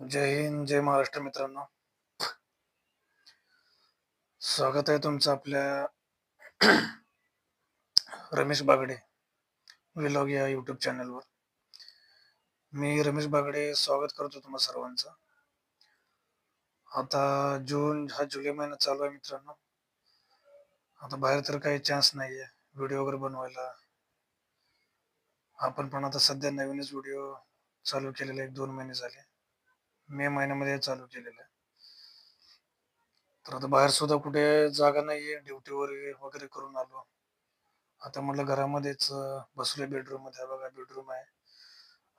जय हिंद जय महाराष्ट्र मित्रांनो. स्वागत आहे तुमचं आपल्या रमेश बागडे विलॉग या युट्यूब चॅनलवर मी रमेश बागडे स्वागत करतो तुम्हा सर्वांचं. आता जून हा जुलै महिना चालू आहे मित्रांनो. आता बाहेर तर काही चान्स नाही आहे व्हिडिओ वगैरे बनवायला. आपण पण आता सध्या नवीनच व्हिडिओ चालू केलेले एक दोन महिने झाले. मे महिन्यामध्ये चालू केलेलं आहे. तर आता बाहेर सुद्धा कुठे जागा नाहीये ड्युटीवर वगैरे करून आलो. आता म्हटलं घरामध्येच अं, बसलोय बेडरूममध्ये. बघा बेडरूम आहे.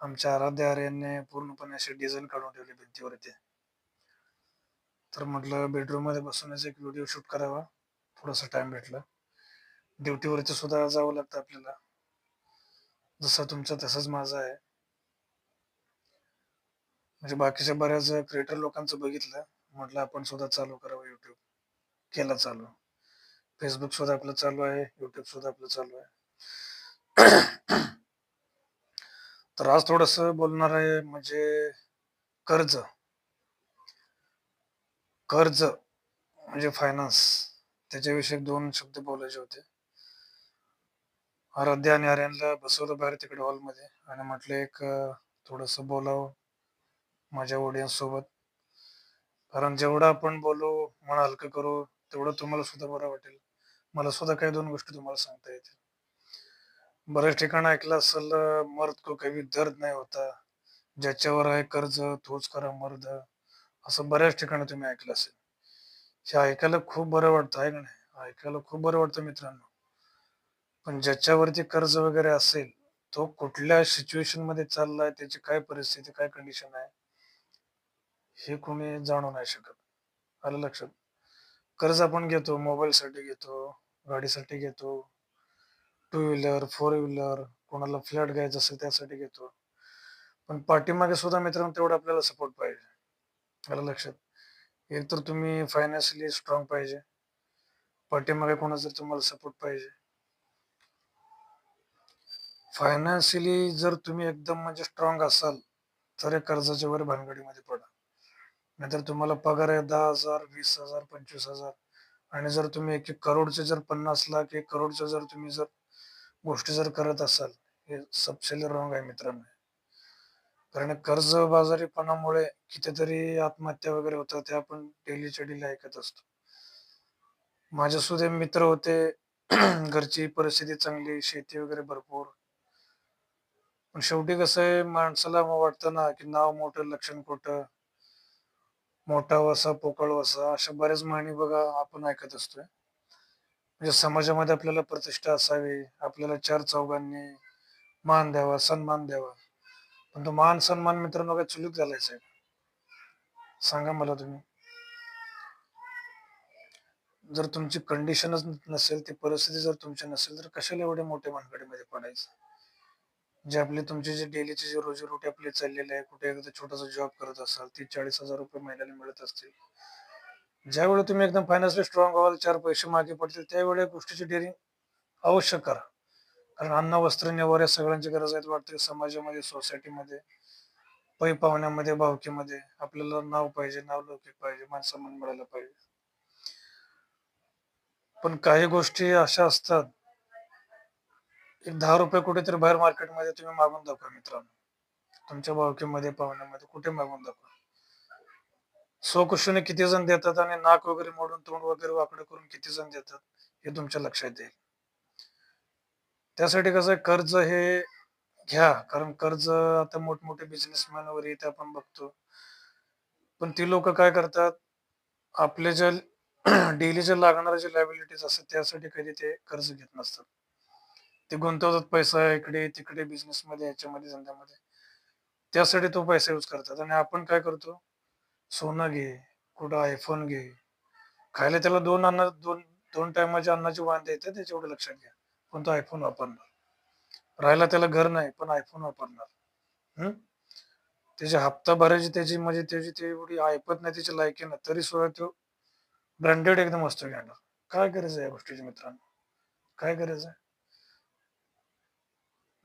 आमच्या आराध्य आर्यांनी पूर्णपणे असे डिझाईन काढून ठेवले इथे तर म्हटलं बेडरूममध्ये बसूनच एक व्हिडिओ शूट करावा. थोडासा टाइम भेटला. ड्युटीवरती सुद्धा जावं लागतं आपल्याला. जसा तुमचा तसंच माझा आहे. म्हणजे बाकीच्या बऱ्याच क्रिएटर लोकांचं बघितलं म्हटलं आपण सुद्धा चालू करावं युट्यूब केला चालू. फेसबुक सुद्धा आपलं चालू आहे युट्यूब सुद्धा आपलं चालू आहे. तर आज थोडस बोलणार आहे म्हणजे कर्ज. कर्ज म्हणजे फायनान्स त्याच्याविषयी दोन शब्द बोलायचे होते. आराध्या आणि आर्यनला बसवलं बाहेर तिकडे हॉलमध्ये आणि म्हटलं एक थोडस बोलावं. माझ्या ऑडियन्स सोबत कारण जेवढं आपण बोलू मन हलकं करू तेवढं तुम्हाला सुद्धा बरं वाटेल. मला सुद्धा काही दोन गोष्टी तुम्हाला सांगता येतील. बऱ्याच ठिकाणी ऐकलं असेल मर्द को कवी दर्द नाही होता. ज्याच्यावर आहे कर्ज तोच करा मर्द. असं बऱ्याच ठिकाणी तुम्ही ऐकलं असेल. हे ऐकायला खूप बरं वाटतं आहे का नाही? ऐकायला खूप बरं वाटतं मित्रांनो. पण ज्याच्यावरती कर्ज वगैरे असेल तो कुठल्या सिच्युएशनमध्ये चाललाय त्याची काय परिस्थिती काय कंडिशन आहे? हे कोणी जाणू नाही शकत. आलं लक्षात? कर्ज आपण घेतो मोबाईल साठी घेतो गाडीसाठी घेतो टू व्हीलर फोर व्हीलर कोणाला फ्लॅट घ्यायचा असेल त्यासाठी घेतो. पण पाठीमागे सुद्धा मित्रांनो तेवढा आपल्याला सपोर्ट पाहिजे. आलं लक्षात? एक तर तुम्ही फायनान्शियली स्ट्रॉंग पाहिजे. पाठीमागे कोणाचा तुम्हाला सपोर्ट पाहिजे. फायनान्शियली जर तुम्ही एकदम म्हणजे स्ट्रॉंग असाल तर या कर्जाच्या वर भानगडीमध्ये पडा. नाहीतर तुम्हाला पगार आहे दहा हजार वीस हजार पंचवीस हजार. आणि जर तुम्ही एक एक करोडचे जर पन्नास लाख एक करोडच्या जर तुम्ही जर गोष्टी जर करत असाल हे सबसेल रॉंग आहे मित्रांनो. कारण कर्ज बाजारीपणामुळे कितीतरी आत्महत्या वगैरे होतात ते आपण डेलीच्या डेली ऐकत असतो. माझे सुद्धा मित्र होते घरची परिस्थिती चांगली शेती वगैरे भरपूर. पण शेवटी कसं आहे माणसाला वाटतं ना की नाव मोठं लक्षण खोटं. मोठा वसा पोकळ वसा अशा बऱ्याच म्हणी बघा आपण ऐकत असतोय. म्हणजे समाजामध्ये आपल्याला प्रतिष्ठा असावी आपल्याला चार चौघांनी मान द्यावा सन्मान द्यावा. पण तो मान सन्मान मित्रांनो काय चुलीत घालायचा आहे सांगा मला तुम्ही. जर तुमची कंडिशनच नसेल ती परिस्थिती जर तुमची नसेल तर कशाला एवढे मोठे मानगडीमध्ये पडायचं? जे आपले तुमचे जे डेलीचे जे रोजीरोटी आपले चाललेले आहे कुठे एखादा छोटासा जॉब करत असाल ते चाळीस हजार रुपये महिन्याला मिळत असतील. ज्यावेळी तुम्ही एकदम फायनान्शियली स्ट्रॉंग व्हाल चार पैसे मागे पडतील त्यावेळी गोष्टीची डेअरिंग अवश्य करा. कारण अन्न वस्त्र निवार या सगळ्यांची गरज आहेत वाटते. समाजामध्ये सोसायटीमध्ये पै पाहुण्यामध्ये भावकीमध्ये आपल्याला नाव पाहिजे नाव लौकिक पाहिजे मान सन्मान मिळायला पाहिजे. पण काही गोष्टी अशा असतात एक दहा रुपये कुठेतरी बाहेर मार्केटमध्ये तुम्ही मागून दाखवा मित्रांनो. तुमच्या बावकीमध्ये पाहुण्यामध्ये कुठे मागून दाखवा. स्वकुशीने किती जण देतात आणि नाक वगैरे मोडून तोंड वगैरे वाकडं करून किती जण देतात हे तुमच्या लक्षात येईल. त्यासाठी कसं आहे, कर्ज हे घ्या कारण कर्ज आता मोठमोठे बिझनेसमॅन वगैरे इथे आपण बघतो. पण ती लोक काय करतात आपले जे डेली जे लागणारे जे लायबिलिटीज असतात त्यासाठी कधी ते कर्ज घेत नसतात. ते गुंतवतात पैसा इकडे तिकडे बिझनेसमध्ये याच्यामध्ये धंद्यामध्ये. त्यासाठी तो पैसा यूज करतात. आणि आपण काय करतो? सोनं घे कुठं आयफोन घे. खायला त्याला दोन अन्न दोन दोन टायमाच्या अन्नाची वांदे येते त्याच्या एवढं लक्षात घ्या. पण तो आयफोन वापरणार. राहायला त्याला घर नाही पण आयफोन वापरणार. हम्म त्याची हप्ता भरायची त्याची म्हणजे त्याची ते एवढी ऐपत नाही त्याची लायकी ना तरी सुद्धा तो ब्रँडेड एकदम असतो घेणार. काय गरज आहे या गोष्टीची मित्रांनो? काय गरज आहे?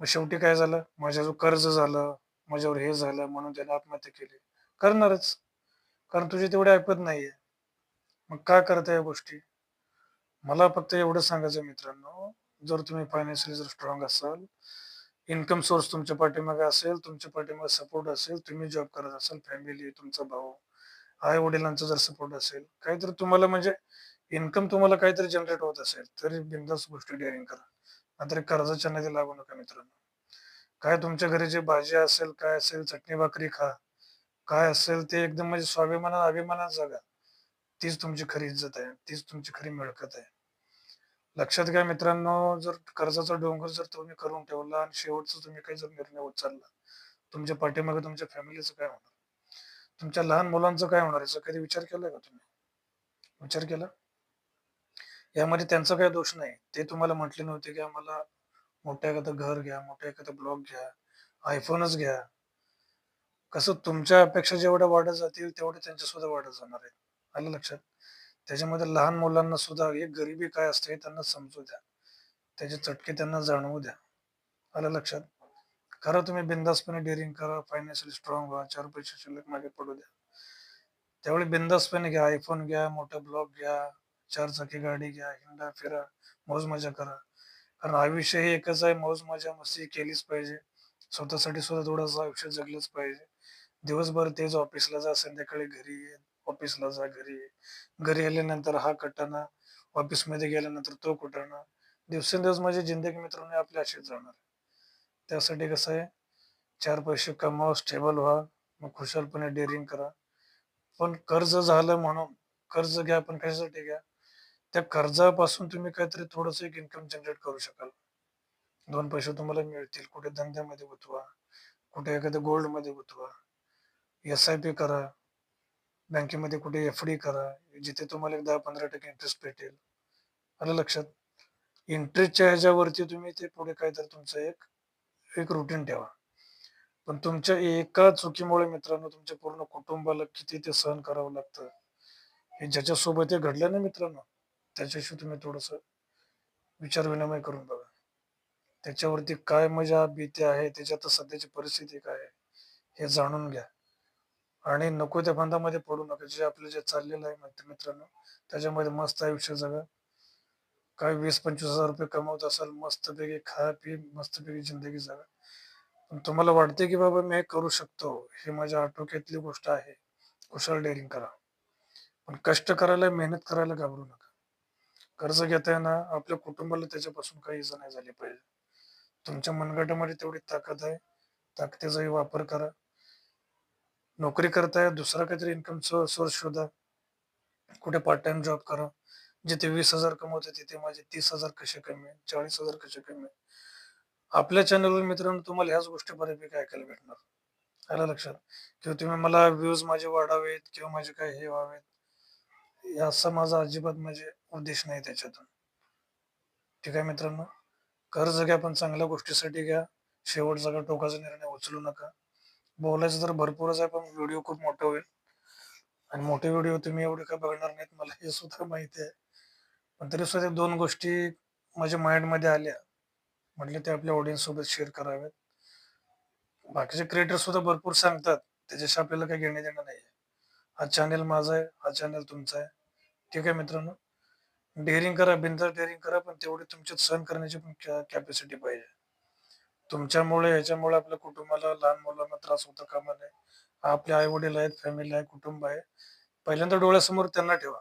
मग शेवटी काय झालं? माझ्या जो कर्ज झालं माझ्यावर हे झालं म्हणून त्याने आत्महत्या केली. करणारच. कारण तुझी तेवढी ऐकत नाहीये. मग का करता या गोष्टी? मला फक्त एवढं सांगायचं आहे मित्रांनो. जर तुम्ही फायनान्शियली जर स्ट्रॉंग असाल इन्कम सोर्स तुमच्या पाठीमागे असेल तुमच्या पाठीमागे सपोर्ट असेल तुम्ही जॉब करत असाल फॅमिली तुमचा भाऊ आई वडिलांचा जर सपोर्ट असेल काहीतरी तुम्हाला म्हणजे इन्कम तुम्हाला काहीतरी जनरेट होत असेल तरी बिंदास गोष्टी डेअरिंग करा. नाहीतर कर्जाच्या नदी लागू नका मित्रांनो. काय तुमच्या घरी जे भाजी असेल काय असेल चटणी भाकरी खा. काय असेल ते एकदम म्हणजे स्वाभिमानात अभिमानात जगा. तीच तुमची खरी इज्जत आहे. तीच तुमची खरी मिळकत आहे. लक्षात घ्या मित्रांनो जर कर्जाचा डोंगर जर तुम्ही करून ठेवला आणि शेवटचा तुम्ही काही जर निर्णय उचलला तुमच्या पाठीमागे तुमच्या फॅमिलीचं काय होणार? तुमच्या लहान मुलांचं काय होणार? याचा कधी विचार केलाय का तुम्ही? विचार केला? यामध्ये त्यांचा काही दोष नाही. ते तुम्हाला म्हटले नव्हते की आम्हाला मोठं एखादं घर घ्या मोठं एखादं ब्लॉक घ्या आयफोनच घ्या. कसं तुमच्या अपेक्षा जेवढ्या वाढत जातील तेवढे त्यांच्या सुद्धा वाढत जाणार आहे आलं लक्षात? त्याच्यामध्ये लहान मुलांना सुद्धा एक गरिबी काय असते हे त्यांना समजू द्या. त्याचे चटके त्यांना जाणवू द्या. आलं लक्षात? खरं तुम्ही बिंदासपणे डेअरिंग करा फायनान्शियली स्ट्रॉंग व्हा चार पैसे शिल्लक मागे पडू द्या. त्यावेळी बिंदासपणे घ्या आयफोन घ्या मोठा ब्लॉक घ्या. चार चाकी गाडी घ्या हिंडा फिरा मौज मजा करा. कारण आयुष्य हे एकच आहे मौज मजा मस्ती केलीच पाहिजे. स्वतःसाठी सुद्धा थोडंसं आयुष्य जगलंच पाहिजे. दिवसभर तेच ऑफिसला जा संध्याकाळी घरी ये ऑफिसला जा घरी ये. घरी आल्यानंतर हा कटाणा ऑफिसमध्ये गेल्यानंतर तो कुटाणा. दिवसेंदिवस माझी जिंदगी मित्रांनी आपल्या अशीच जाणार त्यासाठी कसं आहे चार पैसे कमाव स्टेबल व्हा मग खुशालपणे डेअरिंग करा. पण कर्ज झालं म्हणून कर्ज घ्या पण कशासाठी घ्या? त्या कर्जापासून तुम्ही काहीतरी थोडस एक इन्कम जनरेट करू शकाल. दोन पैसे तुम्हाला मिळतील. कुठे धंद्यामध्ये गुंतवा कुठे एखाद्या गोल्डमध्ये गुंतवा. एस आय पी करा. बँकेमध्ये कुठे एफ डी करा. जिथे तुम्हाला एक दहा पंधरा टक्के इंटरेस्ट भेटेल. आलं लक्षात? इंटरेस्टच्या ह्याच्यावरती तुम्ही ते पुढे काहीतरी तुमचं एक एक रुटीन ठेवा. पण तुमच्या एका चुकीमुळे मित्रांनो तुमच्या पूर्ण कुटुंबाला किती ते सहन करावं लागतं? हे ज्याच्यासोबत हे घडलं ना मित्रांनो त्याच्याशी तुम्ही थोडस विचार विनिमय करून बघा. त्याच्यावरती काय मजा भीती आहे त्याच्यात सध्याची परिस्थिती काय आहे हे जाणून घ्या. आणि नको त्या बंधामध्ये पडू नका. जे आपलं जे चाललेलं आहे मित्र- मित्रांनो त्याच्यामध्ये मस्त आयुष्य जगा. काय वीस पंचवीस हजार रुपये कमवत असाल मस्तपैकी खा पी मस्तपैकी जिंदगी जगा. पण तुम्हाला वाटते की बाबा मी हे करू शकतो हे माझ्या आटोक्यातली गोष्ट आहे. कुशल डेअरिंग करा. पण कष्ट करायला मेहनत करायला घाबरू नका. कर्ज घेताना आपल्या कुटुंबाला त्याच्यापासून काही इजा नाही झाली पाहिजे. तुमच्या मनगटामध्ये तेवढी ताकद आहे. ताकदीचाही वापर करा. नोकरी करताय दुसरा काहीतरी इन्कम सोर्स शोधा. कुठे पार्ट टाइम जॉब करा. जिथे वीस हजार कमवते तिथे माझे तीस हजार कसे कमी चाळीस हजार कसे कमी आहेत आपल्या चॅनलवर मित्रांनो तुम्हाला ह्याच गोष्टी बऱ्यापैकी ऐकायला भेटणार. आलं लक्षात? किंवा तुम्ही मला व्ह्यूज माझे वाढावेत किंवा माझे काय हे व्हावेत. असं असा माझा अजिबात म्हणजे उद्देश नाही त्याच्यातून. ठीक आहे मित्रांनो? कर्ज घ्या पण चांगल्या गोष्टीसाठी घ्या. शेवट जागा टोकाचा निर्णय उचलू नका. बोलायचं तर भरपूरच आहे पण व्हिडिओ खूप मोठा होईल. आणि मोठे व्हिडिओ तुम्ही एवढे काय बघणार नाहीत मला हे सुद्धा माहिती आहे. पण तरी सुद्धा दोन गोष्टी माझ्या माइंडमध्ये आल्या. म्हटले ते आपल्या ऑडियन्स सोबत शेअर कराव्यात बाकीचे क्रिएटर सुद्धा भरपूर सांगतात त्याच्याशी आपल्याला काही घेणे देणं नाही हा चॅनल माझा आहे हा चॅनल तुमचा आहे. ठीक आहे मित्रांनो? डेअरिंग करा बिंदर डेअरिंग करा पण तेवढी तुमच्यात सहन करण्याची पण कॅपॅसिटी पाहिजे. तुमच्यामुळे ह्याच्यामुळे आपल्या कुटुंबाला लहान मुलांना त्रास होता कामा नये आपले आई वडील आहेत फॅमिली आहे कुटुंब आहे. पहिल्यांदा डोळ्यासमोर त्यांना ठेवा.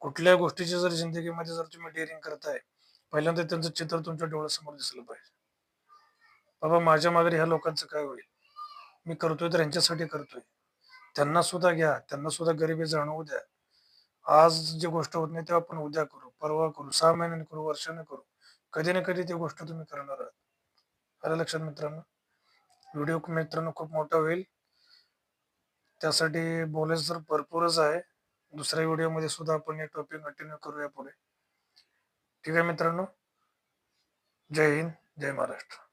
कुठल्या गोष्टीची जर जिंदगीमध्ये जर तुम्ही डेअरिंग करताय पहिल्यांदा त्यांचं चित्र तुमच्या डोळ्यासमोर दिसलं पाहिजे. बाबा माझ्या मागे ह्या लोकांचं काय होईल? मी करतोय तर यांच्यासाठी करतोय. त्यांना सुद्धा घ्या त्यांना सुद्धा गरिबी जाणवू द्या. आज जी गोष्ट होत नाही ते आपण उद्या करू परवा करू सहा महिन्याने करू वर्षाने करू. कधी ना कधी ती गोष्ट तुम्ही करणार आहात. आलं लक्षात मित्रांनो व्हिडिओ मित्रांनो खूप मोठा होईल. त्यासाठी बोलायचं तर भरपूरच आहे. दुसऱ्या व्हिडिओमध्ये सुद्धा आपण हे टॉपिक कंटिन्यू करूया पुढे. ठीक आहे मित्रांनो जय हिंद जय महाराष्ट्र.